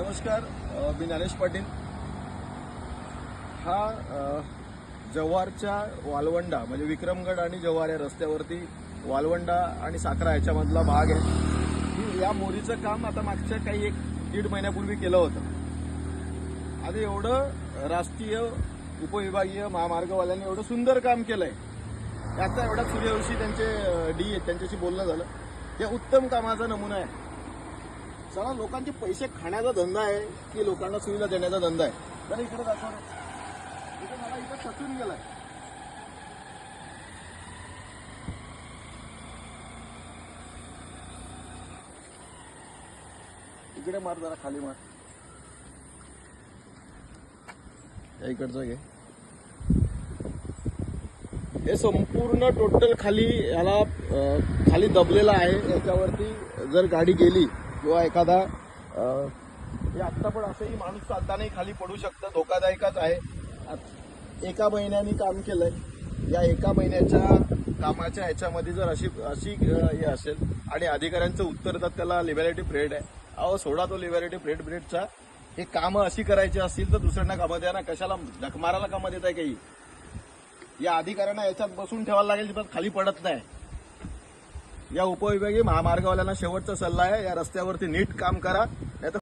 नमस्कार मी ज्ञानेश पाटील. हा जव्हारच्या वालवंडा म्हणजे विक्रमगड आणि जव्हार या रस्त्यावरती वालवंडा आणि साखरा याच्यामधला भाग आहे. की या मोरीचं काम आता मागच्या काही एक दीड महिन्यापूर्वी केलं होतं. आता एवढं राष्ट्रीय उपविभागीय महामार्गवाल्यांनी एवढं सुंदर काम केलंय. आता एवढा सूर्यवंशी त्यांचे डी आहेत त्यांच्याशी बोलणं झालं. हे उत्तम कामाचा नमुना आहे. चला लोकांचे पैसे खाण्याचा धंदा आहे की लोकांना सुविधा देण्याचा धंदा आहे. तर इकडे दाखव इथे मला इथं सचून गेलाय. इकडे मार जरा खाली मार. या इकडचं घे. हे संपूर्ण टोटल खाली याला खाली दबलेलं आहे. याच्यावरती जर गाडी गेली किंवा एखादा हे म्हणजे आत्ता पण असंही माणूस चालतानाही खाली पडू शकतं धोकादायकच आहे. एका महिन्याने काम केलंय. या एका महिन्याच्या कामाच्या ह्याच्यामध्ये जर अशी अशी हे असेल आणि अधिकाऱ्यांचं उत्तर तर त्याला लिबॅलिटी पिरियड आहे. अहो सोडा तो लिबॅलिटी पिरियड पिरियडचा हे कामं अशी करायची असतील तर दुसऱ्यांना कामं द्या ना. कशाला धकमाराला कामं देत आहे काही? या अधिकाऱ्यांना याच्यात बसून ठेवायला लागेल पण खाली पडत नाही. या उपविभागीय महामार्गवाल्यांना शेवटचा सल्ला आहे. या रस्त्यावरती नीट काम करा. नाही